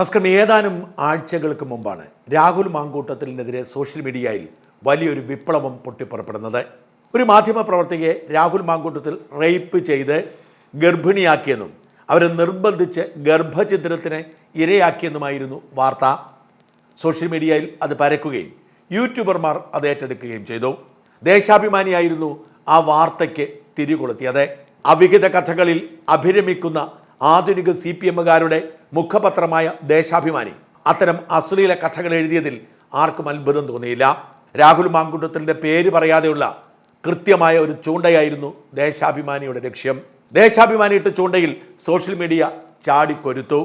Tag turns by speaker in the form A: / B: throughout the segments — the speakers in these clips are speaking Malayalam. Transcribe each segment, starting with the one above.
A: നമസ്കാരം. ഏതാനും ആഴ്ചകൾക്ക് മുമ്പാണ് രാഹുൽ മാങ്കൂട്ടത്തിനെതിരെ സോഷ്യൽ മീഡിയയിൽ വലിയൊരു വിപ്ലവം പൊട്ടിപ്പുറപ്പെടുന്നത്. ഒരു മാധ്യമ പ്രവർത്തകയെ രാഹുൽ മാങ്കൂട്ടത്തിൽ റേപ്പ് ചെയ്ത് ഗർഭിണിയാക്കിയെന്നും അവരെ നിർബന്ധിച്ച് ഗർഭചിത്രത്തിന് ഇരയാക്കിയെന്നുമായിരുന്നു വാർത്ത. സോഷ്യൽ മീഡിയയിൽ അത് പരക്കുകയും യൂട്യൂബർമാർ അത് ഏറ്റെടുക്കുകയും ചെയ്തു. ദേശാഭിമാനിയായിരുന്നു ആ വാർത്തയ്ക്ക് തിരികൊളുത്തിയത്. അവിഹിത കഥകളിൽ അഭിരമിക്കുന്ന ആധുനിക സി പി എമ്മുകാരുടെ മുഖപത്രമായ ദേശാഭിമാനി. അത്തരം അശ്ലീല കഥകൾ എഴുതിയതിൽ ആർക്കും അത്ഭുതം തോന്നിയില്ല. രാഹുൽ മാങ്കുട്ടത്തിന്റെ പേര് പറയാതെയുള്ള കൃത്യമായ ഒരു ചൂണ്ടയായിരുന്നു ദേശാഭിമാനിയുടെ ലക്ഷ്യം. ദേശാഭിമാനിയിട്ട് ചൂണ്ടയിൽ സോഷ്യൽ മീഡിയ ചാടിക്കൊരുത്തു.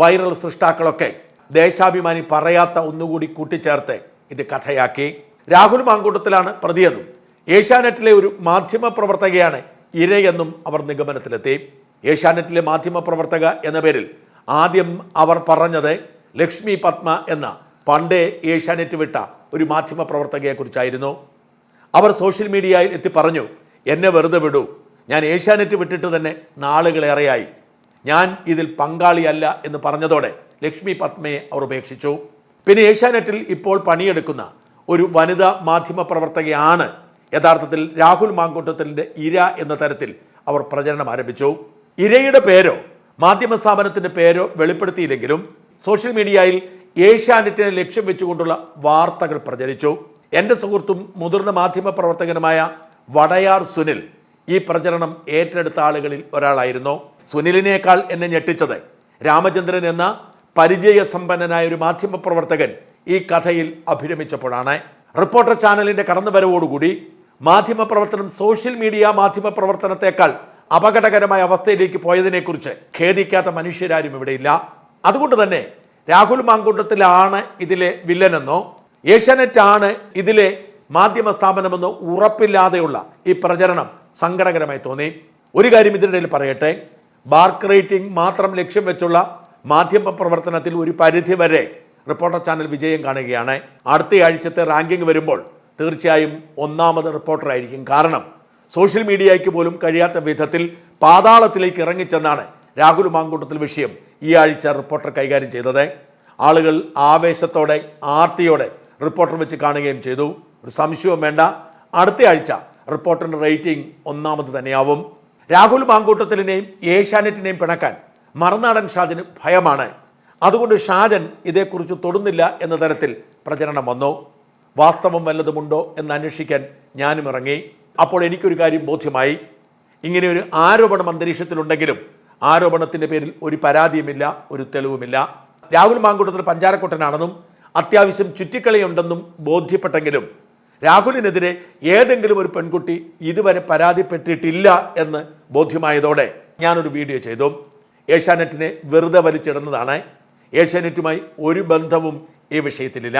A: വൈറൽ സൃഷ്ടാക്കളൊക്കെ ദേശാഭിമാനി പറയാത്ത ഒന്നുകൂടി കൂട്ടിച്ചേർത്ത് ഇത് കഥയാക്കി. രാഹുൽ മാങ്കൂട്ടത്തിലാണ് പ്രതിയെന്നും ഏഷ്യാനെറ്റിലെ ഒരു മാധ്യമ പ്രവർത്തകയാണ് ഇരയെന്നും അവർ നിഗമനത്തിലെത്തി. ഏഷ്യാനെറ്റിലെ മാധ്യമ പ്രവർത്തക എന്ന പേരിൽ ആദ്യം അവർ പറഞ്ഞത് ലക്ഷ്മി പത്മ എന്ന പണ്ടേ ഏഷ്യാനെറ്റ് വിട്ട ഒരു മാധ്യമ പ്രവർത്തകയെക്കുറിച്ചായിരുന്നു. അവർ സോഷ്യൽ മീഡിയയിൽ എത്തി പറഞ്ഞു എന്നെ വെറുതെ വിടൂ. ഞാൻ ഏഷ്യാനെറ്റ് വിട്ടിട്ട് തന്നെ നാളുകളേറെയായി ഞാൻ ഇതിൽ പങ്കാളിയല്ല എന്ന് പറഞ്ഞതോടെ ലക്ഷ്മി പത്മയെ അവർ ഉപേക്ഷിച്ചു. പിന്നെ ഏഷ്യാനെറ്റിൽ ഇപ്പോൾ പണിയെടുക്കുന്ന ഒരു വനിതാ മാധ്യമ പ്രവർത്തകയാണ് യഥാർത്ഥത്തിൽ രാഹുൽ മാങ്കൂട്ടത്തിന്റെ ഇര എന്ന തരത്തിൽ അവർ പ്രചരണം ആരംഭിച്ചു. ഇരയുടെ പേരോ മാധ്യമ സ്ഥാപനത്തിന്റെ പേര് വെളിപ്പെടുത്തിയില്ലെങ്കിലും സോഷ്യൽ മീഡിയയിൽ ഏഷ്യാനെറ്റിനെ ലക്ഷ്യം വെച്ചുകൊണ്ടുള്ള വാർത്തകൾ പ്രചരിച്ചു. എന്റെ സുഹൃത്തും മുതിർന്ന മാധ്യമ പ്രവർത്തകനുമായ വടയാർ സുനിൽ ഈ പ്രചരണം ഏറ്റെടുത്ത ആളുകളിൽ ഒരാളായിരുന്നു. സുനിലിനേക്കാൾ എന്നെ ഞെട്ടിച്ചത് രാമചന്ദ്രൻ എന്ന പരിചയസമ്പന്നനായ ഒരു മാധ്യമ പ്രവർത്തകൻ ഈ കഥയിൽ അഭിരമിച്ചപ്പോഴാണ്. റിപ്പോർട്ടർ ചാനലിന്റെ കടന്നുവരവോടുകൂടി മാധ്യമ പ്രവർത്തനം സോഷ്യൽ മീഡിയ മാധ്യമ പ്രവർത്തനത്തെക്കാൾ അപകടകരമായ അവസ്ഥയിലേക്ക് പോയതിനെക്കുറിച്ച് ഖേദിക്കാത്ത മനുഷ്യരാരും ഇവിടെയില്ല. അതുകൊണ്ട് തന്നെ രാഹുൽ മാങ്കൂട്ടത്തിലാണ് ഇതിലെ വില്ലനെന്നോ ഏഷ്യാനെറ്റ് ആണ് ഇതിലെ മാധ്യമ സ്ഥാപനമെന്നോ ഉറപ്പില്ലാതെയുള്ള ഈ പ്രചരണം സങ്കടകരമായി തോന്നി. ഒരു കാര്യം ഇതിനിടയിൽ പറയട്ടെ. ബാർക്ക് റേറ്റിംഗ് മാത്രം ലക്ഷ്യം വെച്ചുള്ള മാധ്യമ പ്രവർത്തനത്തിൽ ഒരു പരിധി വരെ റിപ്പോർട്ടർ ചാനൽ വിജയം കാണുകയാണ്. അടുത്തയാഴ്ചത്തെ റാങ്കിംഗ് വരുമ്പോൾ തീർച്ചയായും ഒന്നാമത് റിപ്പോർട്ടറായിരിക്കും കാരണം സോഷ്യൽ മീഡിയയ്ക്ക് പോലും കഴിയാത്ത വിധത്തിൽ പാതാളത്തിലേക്ക് ഇറങ്ങിച്ചെന്നാണ് രാഹുൽ മാങ്കൂട്ടത്തിൽ വിഷയം ഈ ആഴ്ച റിപ്പോർട്ടർ കൈകാര്യം ചെയ്തത്. ആളുകൾ ആവേശത്തോടെ ആർത്തിയോടെ റിപ്പോർട്ടർ വെച്ച് കാണുകയും ചെയ്തു. ഒരു സംശയവും വേണ്ട. അടുത്ത ആഴ്ച റിപ്പോർട്ടറിന്റെ റേറ്റിംഗ് ഒന്നാമത് തന്നെയാവും. രാഹുൽ മാങ്കൂട്ടത്തിലിനെയും ഏഷ്യാനെറ്റിനെയും പിണക്കാൻ മറുനാടൻ ഷാജന് ഭയമാണ്. അതുകൊണ്ട് ഷാജൻ ഇതേക്കുറിച്ച് തൊടുന്നില്ല എന്ന തരത്തിൽ പ്രചരണം വന്നു. വാസ്തവം വല്ലതുമുണ്ടോ എന്ന് അന്വേഷിക്കാൻ ഞാനും ഇറങ്ങി. അപ്പോൾ എനിക്കൊരു കാര്യം ബോധ്യമായി. ഇങ്ങനെ ഒരു ആരോപണം അന്തരീക്ഷത്തിലുണ്ടെങ്കിലും ആരോപണത്തിന്റെ പേരിൽ ഒരു പരാതിയുമില്ല ഒരു തെളിവുമില്ല. രാഹുൽ മാങ്കൂട്ടത്തിൽ പഞ്ചാരക്കുട്ടനാണെന്നും അത്യാവശ്യം ചുറ്റിക്കളിയുണ്ടെന്നും ബോധ്യപ്പെട്ടെങ്കിലും രാഹുലിനെതിരെ ഏതെങ്കിലും ഒരു പെൺകുട്ടി ഇതുവരെ പരാതിപ്പെട്ടിട്ടില്ല എന്ന് ബോധ്യമായതോടെ ഞാനൊരു വീഡിയോ ചെയ്തു. ഏഷ്യാനെറ്റിനെ വെറുതെ വലിച്ചിടുന്നതാണ്. ഏഷ്യാനെറ്റുമായി ഒരു ബന്ധവും ഈ വിഷയത്തിലില്ല.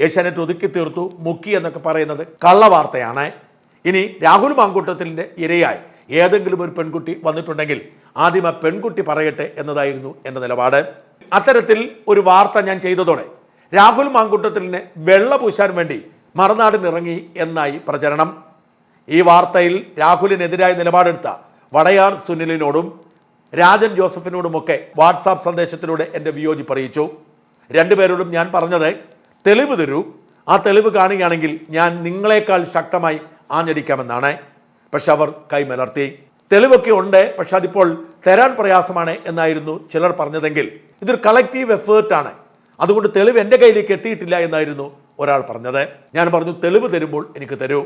A: ഏഷ്യാനെറ്റ് ഒതുക്കി തീർത്തു മുക്കി എന്നൊക്കെ പറയുന്നത് കള്ളവാർത്തയാണ്. ഇനി രാഹുൽ മാങ്കൂട്ടത്തിന്റെ ഇരയായി ഏതെങ്കിലും ഒരു പെൺകുട്ടി വന്നിട്ടുണ്ടെങ്കിൽ ആദ്യം ആ പെൺകുട്ടി പറയട്ടെ എന്നതായിരുന്നു എന്റെ നിലപാട്. അത്തരത്തിൽ ഒരു വാർത്ത ഞാൻ ചെയ്തതോടെ രാഹുൽ മാങ്കൂട്ടത്തിലിനെ വെള്ള പൂശാൻ വേണ്ടി മറുനാടിനിറങ്ങി എന്നായി പ്രചരണം. ഈ വാർത്തയിൽ രാഹുലിനെതിരായ നിലപാടെടുത്ത വടയാർ സുനിലിനോടും രാജൻ ജോസഫിനോടുമൊക്കെ വാട്സാപ്പ് സന്ദേശത്തിലൂടെ എന്റെ വിയോജിപ്പ് അറിയിച്ചു. രണ്ടുപേരോടും ഞാൻ പറഞ്ഞത് തെളിവ് തരൂ. ആ തെളിവ് കാണുകയാണെങ്കിൽ ഞാൻ നിങ്ങളെക്കാൾ ശക്തമായി ആഞ്ഞടിക്കാമെന്നാണ്. പക്ഷെ അവർ കൈമലർത്തി. തെളിവൊക്കെ ഉണ്ട് പക്ഷെ അതിപ്പോൾ തരാൻ പ്രയാസമാണ് എന്നായിരുന്നു ചിലർ പറഞ്ഞതെങ്കിൽ. ഇതൊരു കളക്റ്റീവ് എഫേർട്ടാണ്. അതുകൊണ്ട് തെളിവ് എന്റെ കയ്യിലേക്ക് എത്തിയിട്ടില്ല എന്നായിരുന്നു ഒരാൾ പറഞ്ഞത്. ഞാൻ പറഞ്ഞു തെളിവ് തരുമ്പോൾ എനിക്ക് തരൂ.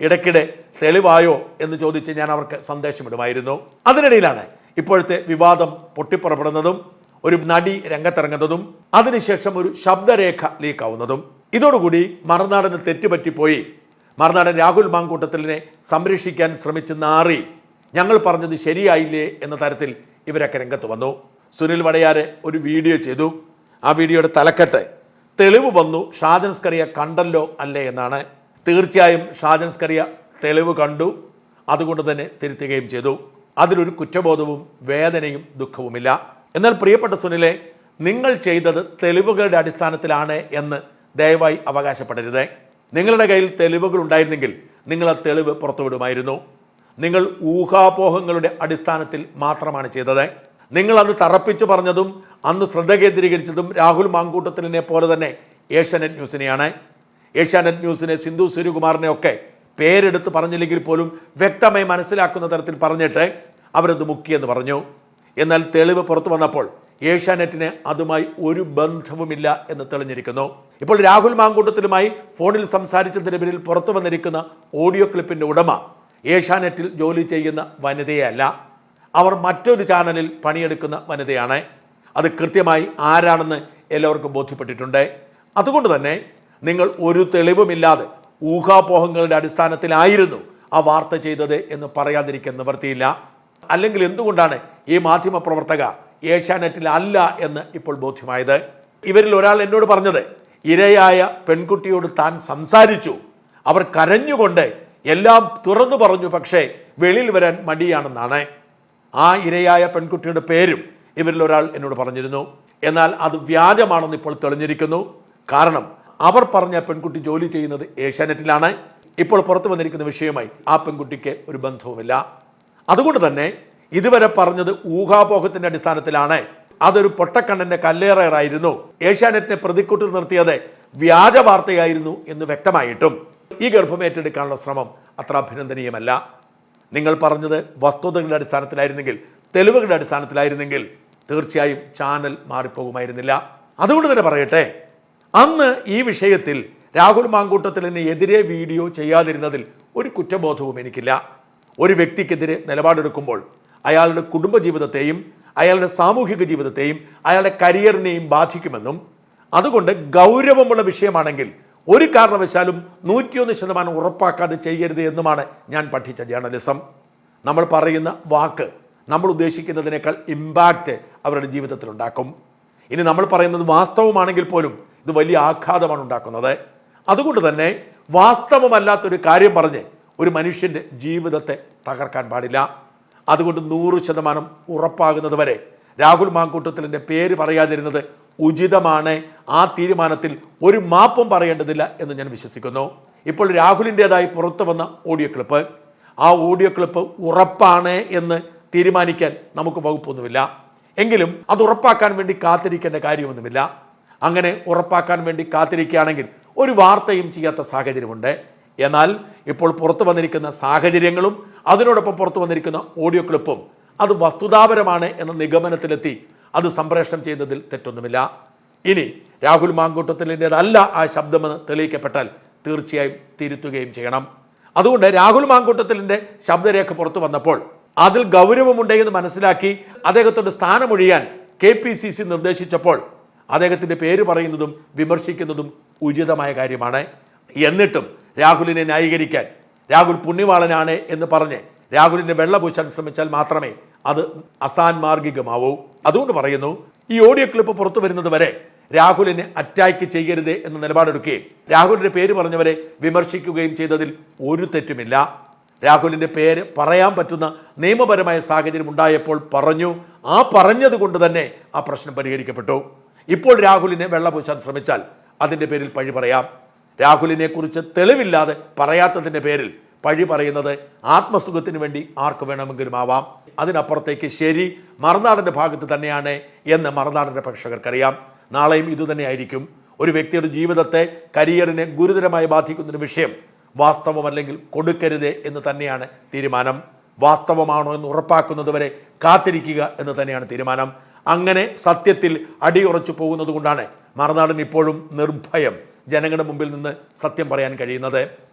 A: ഇടയ്ക്കിടെ തെളിവായോ? എന്ന് ചോദിച്ച് ഞാൻ അവർക്ക് സന്ദേശമിടുമായിരുന്നു. അതിനിടയിലാണ് ഇപ്പോഴത്തെ വിവാദം പൊട്ടിപ്പുറപ്പെടുന്നതും ഒരു നടി രംഗത്തിറങ്ങുന്നതും അതിനുശേഷം ഒരു ശബ്ദരേഖ ലീക്കാവുന്നതും. ഇതോടുകൂടി മറുനാടന് തെറ്റുപറ്റിപ്പോയി. മറുനാടൻ രാഹുൽ മാങ്കൂട്ടത്തിലിനെ സംരക്ഷിക്കാൻ ശ്രമിച്ച് നാറി. ഞങ്ങൾ പറഞ്ഞത് ശരിയായില്ലേ എന്ന തരത്തിൽ ഇവരൊക്കെ രംഗത്ത് വന്നു. സുനിൽ വടയാർ ഒരു വീഡിയോ ചെയ്തു. ആ വീഡിയോയുടെ തലക്കെട്ട് തെളിവ് വന്നു ഷാജൻ സ്കറിയ കണ്ടല്ലോ അല്ലേ എന്നാണ്. തീർച്ചയായും ഷാജൻ സ്കറിയ തെളിവ് കണ്ടു. അതുകൊണ്ട് തന്നെ തിരുത്തുകയും ചെയ്തു. അതിലൊരു കുറ്റബോധവും വേദനയും ദുഃഖവുമില്ല. എന്നാൽ പ്രിയപ്പെട്ട സുനിലെ നിങ്ങൾ ചെയ്തത് തെളിവുകളുടെ അടിസ്ഥാനത്തിലാണ് എന്ന് ദയവായി അവകാശപ്പെടരുത്. നിങ്ങളുടെ കയ്യിൽ തെളിവുകൾ ഉണ്ടായിരുന്നെങ്കിൽ നിങ്ങൾ ആ തെളിവ് പുറത്തുവിടുമായിരുന്നു നിങ്ങൾ ഊഹാപോഹങ്ങളുടെ അടിസ്ഥാനത്തിൽ മാത്രമാണ് ചെയ്തത്. നിങ്ങൾ അന്ന് തറപ്പിച്ചു പറഞ്ഞതും അന്ന് ശ്രദ്ധ കേന്ദ്രീകരിച്ചതും രാഹുൽ മാങ്കൂട്ടത്തിലിനെ പോലെ തന്നെ ഏഷ്യാനെറ്റ് ന്യൂസിനെയാണ്. ഏഷ്യാനെറ്റ് ന്യൂസിനെ സിന്ധു സൂര്യകുമാറിനെ ഒക്കെ പേരെടുത്ത് പറഞ്ഞില്ലെങ്കിൽ പോലും വ്യക്തമായി മനസ്സിലാക്കുന്ന തരത്തിൽ പറഞ്ഞിട്ട് അവരത് മുക്കിയെന്ന് പറഞ്ഞു. എന്നാൽ തെളിവ് പുറത്തു വന്നപ്പോൾ ഏഷ്യാനെറ്റിന് അതുമായി ഒരു ബന്ധവുമില്ല എന്ന് തെളിഞ്ഞിരിക്കുന്നു. ഇപ്പോൾ രാഹുൽ മാങ്കൂട്ടത്തിലുമായി ഫോണിൽ സംസാരിച്ചതിന് പേരിൽ പുറത്തു വന്നിരിക്കുന്ന ഓഡിയോ ക്ലിപ്പിന്റെ ഉടമ ഏഷ്യാനെറ്റിൽ ജോലി ചെയ്യുന്ന വനിതയല്ല. അവർ മറ്റൊരു ചാനലിൽ പണിയെടുക്കുന്ന വനിതയാണ്. അത് കൃത്യമായി ആരാണെന്ന് എല്ലാവർക്കും ബോധ്യപ്പെട്ടിട്ടുണ്ട്. അതുകൊണ്ട് തന്നെ നിങ്ങൾ ഒരു തെളിവുമില്ലാതെ ഊഹാപോഹങ്ങളുടെ അടിസ്ഥാനത്തിലായിരുന്നു ആ വാർത്ത ചെയ്തത് എന്ന് പറയാതിരിക്കാൻ നിവർത്തിയില്ല അല്ലെങ്കിൽ എന്തുകൊണ്ടാണ് ഈ മാധ്യമ പ്രവർത്തക ഏഷ്യാനെറ്റിൽ അല്ല എന്ന് ഇപ്പോൾ ബോധ്യമായത്. ഇവരിൽ ഒരാൾ എന്നോട് പറഞ്ഞത് ഇരയായ പെൺകുട്ടിയോട് താൻ സംസാരിച്ചു. അവർ കരഞ്ഞുകൊണ്ട് എല്ലാം തുറന്നു പറഞ്ഞു പക്ഷേ വെളിയിൽ വരാൻ മടിയാണെന്നാണ്. ആ ഇരയായ പെൺകുട്ടിയുടെ പേരും ഇവരിൽ ഒരാൾ എന്നോട് പറഞ്ഞിരുന്നു. എന്നാൽ അത് വ്യാജമാണെന്ന് ഇപ്പോൾ തെളിഞ്ഞിരിക്കുന്നു. കാരണം അവർ പറഞ്ഞ പെൺകുട്ടി ജോലി ചെയ്യുന്നത് ഏഷ്യാനെറ്റിലാണ്. ഇപ്പോൾ പുറത്തു വന്നിരിക്കുന്ന വിഷയമായി ആ പെൺകുട്ടിക്ക് ഒരു ബന്ധവുമില്ല. അതുകൊണ്ട് തന്നെ ഇതുവരെ പറഞ്ഞത് ഊഹാപോഹത്തിന്റെ അടിസ്ഥാനത്തിലാണ്. അതൊരു പൊട്ടക്കണ്ണന്റെ കല്ലേറായിരുന്നു ഏഷ്യാനെറ്റിനെ പ്രതിക്കൂട്ടിൽ നിർത്തിയത് വ്യാജ വാർത്തയായിരുന്നു എന്ന് വ്യക്തമായിട്ടും. ഈ ഗർഭം ഏറ്റെടുക്കാനുള്ള ശ്രമം അത്ര അഭിനന്ദനീയമല്ല. നിങ്ങൾ പറഞ്ഞത് വസ്തുതകളുടെ അടിസ്ഥാനത്തിലായിരുന്നെങ്കിൽ തെളിവുകളുടെ അടിസ്ഥാനത്തിലായിരുന്നെങ്കിൽ തീർച്ചയായും ചാനൽ മാറിപ്പോകുമായിരുന്നില്ല. അതുകൊണ്ട് തന്നെ പറയട്ടെ അന്ന് ഈ വിഷയത്തിൽ രാഹുൽ മാങ്കൂട്ടത്തിലിന് എതിരെ വീഡിയോ ചെയ്യാതിരുന്നതിൽ ഒരു കുറ്റബോധവും എനിക്കില്ല. ഒരു വ്യക്തിക്കെതിരെ നിലപാടെടുക്കുമ്പോൾ അയാളുടെ കുടുംബജീവിതത്തെയും അയാളുടെ സാമൂഹിക ജീവിതത്തെയും അയാളുടെ കരിയറിനെയും ബാധിക്കുമെന്നും അതുകൊണ്ട് ഗൗരവമുള്ള വിഷയമാണെങ്കിൽ ഒരു കാരണവശാലും നൂറ്റിയൊന്ന് ശതമാനം ഉറപ്പാക്കാതെ ചെയ്യരുത് എന്നുമാണ് ഞാൻ പഠിച്ച ജേർണലിസം. നമ്മൾ പറയുന്ന വാക്ക് നമ്മൾ ഉദ്ദേശിക്കുന്നതിനേക്കാൾ ഇമ്പാക്റ്റ് അവരുടെ ജീവിതത്തിൽ ഉണ്ടാക്കും. ഇനി നമ്മൾ പറയുന്നത് വാസ്തവമാണെങ്കിൽ പോലും ഇത് വലിയ ആഘാതമാണ് ഉണ്ടാക്കുന്നത്. അതുകൊണ്ട് തന്നെ വാസ്തവമല്ലാത്തൊരു കാര്യം പറഞ്ഞ് ഒരു മനുഷ്യന്റെ ജീവിതത്തെ തകർക്കാൻ പാടില്ല. അതുകൊണ്ട് നൂറ് ശതമാനം ഉറപ്പാകുന്നത് വരെ രാഹുൽ മാങ്കൂട്ടത്തിലിന്റെ പേര് പറയാതിരുന്നത് ഉചിതമാണ്. ആ തീരുമാനത്തിൽ ഒരു മാപ്പും പറയേണ്ടതില്ല എന്ന് ഞാൻ വിശ്വസിക്കുന്നു. ഇപ്പോൾ രാഹുലിന്റെതായി പുറത്തു വന്ന ഓഡിയോ ക്ലിപ്പ്. ആ ഓഡിയോ ക്ലിപ്പ് ഉറപ്പാണ് എന്ന് തീരുമാനിക്കാൻ നമുക്ക് വകുപ്പൊന്നുമില്ല. എങ്കിലും അത് ഉറപ്പാക്കാൻ വേണ്ടി കാത്തിരിക്കേണ്ട കാര്യമൊന്നുമില്ല. അങ്ങനെ ഉറപ്പാക്കാൻ വേണ്ടി കാത്തിരിക്കുകയാണെങ്കിൽ ഒരു വാർത്തയും ചെയ്യാത്ത സാഹചര്യമുണ്ട്. എന്നാൽ ഇപ്പോൾ പുറത്തു വന്നിരിക്കുന്ന സാഹചര്യങ്ങളും അതിനോടൊപ്പം പുറത്തു വന്നിരിക്കുന്ന ഓഡിയോ ക്ലിപ്പും അത് വസ്തുതാപരമാണ് എന്ന നിഗമനത്തിലെത്തി അത് സംപ്രേഷണം ചെയ്യുന്നതിൽ തെറ്റൊന്നുമില്ല. ഇനി രാഹുൽ മാങ്കൂട്ടത്തിലിന്റെതല്ല ആ ശബ്ദമെന്ന് തെളിയിക്കപ്പെട്ടാൽ തീർച്ചയായും തിരുത്തുകയും ചെയ്യണം. അതുകൊണ്ട് രാഹുൽ മാങ്കൂട്ടത്തിലിന്റെ ശബ്ദരേഖ പുറത്തു വന്നപ്പോൾ അതിൽ ഗൗരവമുണ്ടെന്ന് മനസ്സിലാക്കി അദ്ദേഹത്തോട് സ്ഥാനമൊഴിയാൻ കെ പി സി സി നിർദ്ദേശിച്ചപ്പോൾ അദ്ദേഹത്തിന്റെ പേര് പറയുന്നതും വിമർശിക്കുന്നതും ഉചിതമായ കാര്യമാണ്. എന്നിട്ടും രാഹുലിനെ ന്യായീകരിക്കാൻ രാഹുൽ പുണ്യവാളനാണ് എന്ന് പറഞ്ഞ് രാഹുലിനെ വെള്ളപൂശാൻ ശ്രമിച്ചാൽ മാത്രമേ അത് അസാൻമാർഗികമാവൂ. അതുകൊണ്ട് പറയുന്നു ഈ ഓഡിയോ ക്ലിപ്പ് പുറത്തു വരുന്നത് വരെ രാഹുലിനെ അറ്റാക്ക് ചെയ്യരുത് എന്ന നിലപാടെടുക്കുകയും രാഹുലിന്റെ പേര് പറഞ്ഞവരെ വിമർശിക്കുകയും ചെയ്തതിൽ ഒരു തെറ്റുമില്ല. രാഹുലിന്റെ പേര് പറയാൻ പറ്റുന്ന നിയമപരമായ സാഹചര്യം ഉണ്ടായപ്പോൾ പറഞ്ഞു. ആ പറഞ്ഞത് കൊണ്ട് തന്നെ ആ പ്രശ്നം പരിഹരിക്കപ്പെട്ടു. ഇപ്പോൾ രാഹുലിനെ വെള്ളപൂശാൻ ശ്രമിച്ചാൽ അതിന്റെ പേരിൽ പഴി പറയാം. രാഹുലിനെ കുറിച്ച് തെളിവില്ലാതെ പറയാത്തതിന്റെ പേരിൽ പഴി പറയുന്നത് ആത്മസുഖത്തിന് വേണ്ടി ആർക്ക് വേണമെങ്കിലും ആവാം. അതിനപ്പുറത്തേക്ക് ശരി മറുനാടന്റെ ഭാഗത്ത് തന്നെയാണ് എന്ന് മറുനാടന്റെ പ്രേക്ഷകർക്കറിയാം. നാളെയും ഇതുതന്നെയായിരിക്കും ഒരു വ്യക്തിയുടെ ജീവിതത്തെ കരിയറിനെ ഗുരുതരമായി ബാധിക്കുന്നൊരു വിഷയം വാസ്തവമല്ലെങ്കിൽ കൊടുക്കരുത് എന്ന് തന്നെയാണ് തീരുമാനം. വാസ്തവമാണോ എന്ന് ഉറപ്പാക്കുന്നതുവരെ കാത്തിരിക്കുക എന്ന് തന്നെയാണ് തീരുമാനം. അങ്ങനെ സത്യത്തിൽ അടിയുറച്ചു പോകുന്നത് കൊണ്ടാണ് മറുനാടൻ ഇപ്പോഴും നിർഭയം ജനങ്ങളുടെ മുമ്പിൽ നിന്ന് സത്യം പറയാൻ കഴിയുന്നത്.